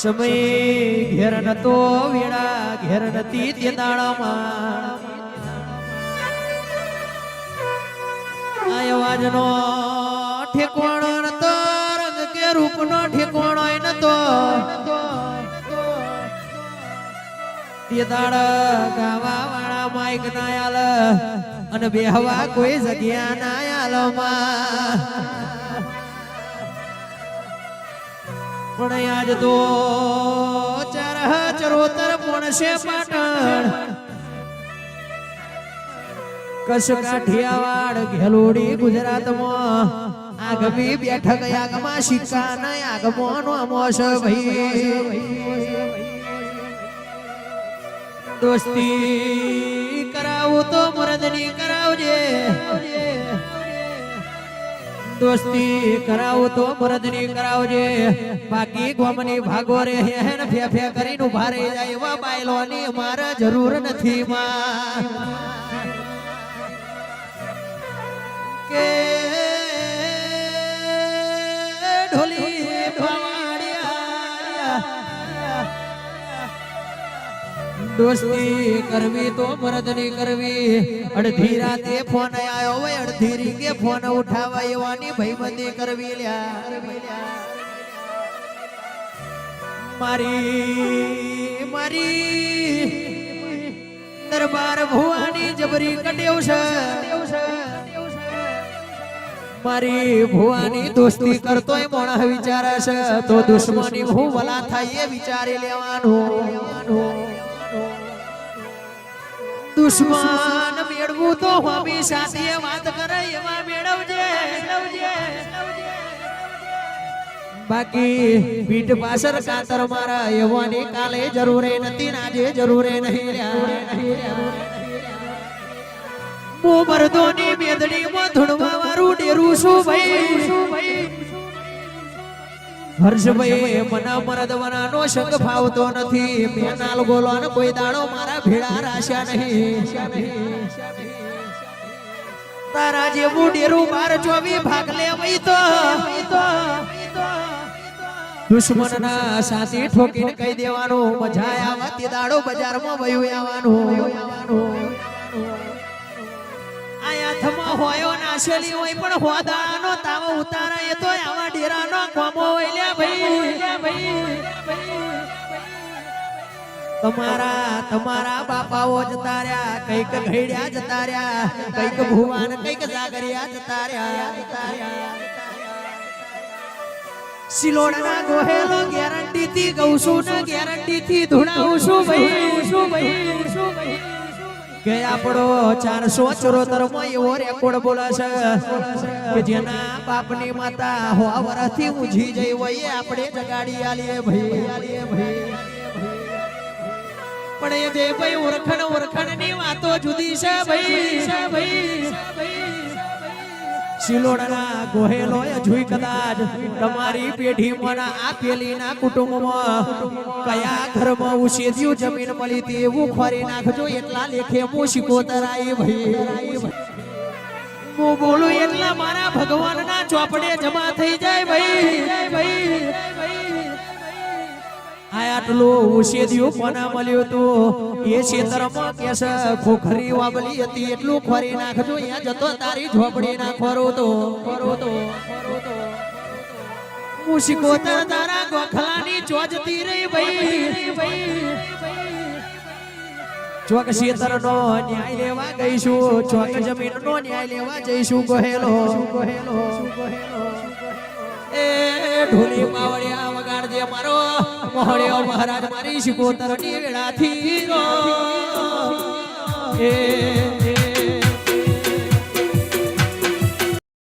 સમય ઘેર નતો વેળા ઘેર નતી તે દાડામાં આ અવાજનો ઠેકવાણો નતો, રંગ કે રૂપનો ઠેકવાણો નતો. તે દાડા ગાવા વાળા માઈક ના આલ, અને બેહવા કોઈ જગ્યા ના આલમાં. પણ આજ તો ચાર ચરોતર પોણશે પાટણ. કશ કાઠિયાવાડ ઘેલોડી ગુજરાતમાં. આગમી બેઠક આગમાં સિક્કા ના આગમાં નો અમોશ ભાઈ. દોસ્તી કરાવું તો મરદની કરાવજે. દોસ્તી કરાવું તો મરદની કરાવજે. બાકી ગોમની ભાગો રે હેન ફે ફે કરીને ઊભા રહી જાય એવા બાયલોની મારે જરૂર નથી માં. કે દોસ્તી કરવી તો મરદની કરવી. અડધી રાતે ફોન આવ્યો હોય, અડધી રીંગે ફોન ઉઠાવા એવાની ભાઈબંધી કરવી લ્યા. મારી મારી દરબાર ભુવાની જબરી કટેવ છે. મારી ભુવાની દોસ્તી કરતોય મોણા વિચારે છે. તો દુશ્મની હું વલા થાય એ વિચારી લેવાનું. દુશ્મન મેળવું તો હોમી સાથે વાત કરે એવા મેળવજે બાકી પીઠ પાછળ કાતર મારા એવાની કાલે જરૂરે નથી આજે જરૂરે નહીં હું મરદોની મેદડી માં ધૂણવા વાળું ડેરું છું ભાઈ? હર્ષભાઈ મને મરદ વનાનો સંગ ફાવતો નથી. મેનાલ ગોલોન કોઈ દાડો મારા ભેળા રાશ્યા નહીં. તારા જેવું ડેરું બાર ચોવી ભાગ લે વઈ તો. દુશ્મનના સાથી ઠોકીને કહી દેવાનું, મજા આવે તે દાડો બજારમાં વયું આવવાનું. આયા થમા હોયો નાશેલી હોય પણ હોદાનો તાવ ઉતારા. એ તો આવા ડેરાનો કોમો હોય ભાઈ. તમારા તમારા બાપાઓ જતા રહ્યા કંઈક ઘડ્યા જતા રહ્યા કંઈક ભુવાન, કંઈક જાગરિયા જતા રહ્યા સિલોડના ગોહેલો ગેરંટી થી ગઉ છું ને ગેરંટી થી ધુણાવું છું ભાઈ શું ભાઈ શું ભાઈ. કે આપણો ચારસો ચોરોતર એવો રેકોર્ડ બોલે છે જેના બાપની માતા હો વર્ષથી ઊંઝી જઈ હોય આપણે જગાડી આલીએ ભાઈ. આલીએ ભાઈ પણ એ જે ભાઈ ઓળખણ ઓળખણની વાતો જુદી છે ભાઈ છે ભાઈ. શિલોડના ગોહેલો જોઈ કદાચ તમારી પેઢીમાં આ પેલીના કુટુંબમાં કયા ઘરમાં ઉછેદ્યું જમીન મળી તેવું ખોરી નાખજો, એટલા લેખે હું શીખોતર ભાઈ હું બોલું, એટલા મારા ભગવાનના ચોપડે જમા થઈ જાય ભાઈ ભાઈ આટલું ઉછેદ્યું એ ક્ષેત્રમાં વાબલી હતી. એટલું ખોરી નાખજો. તારી ઝોપડી ના નો ન્યાય લેવા ગઈશું. ચોક જમીન નો ન્યાય લેવા જઈશું ગોહેલો. ગોહેલો એ ઢોલી માવડિયા વગાડજે મારો. મોહળિયો મહારાજ મારી શિકોતરની વેળાથી રો એ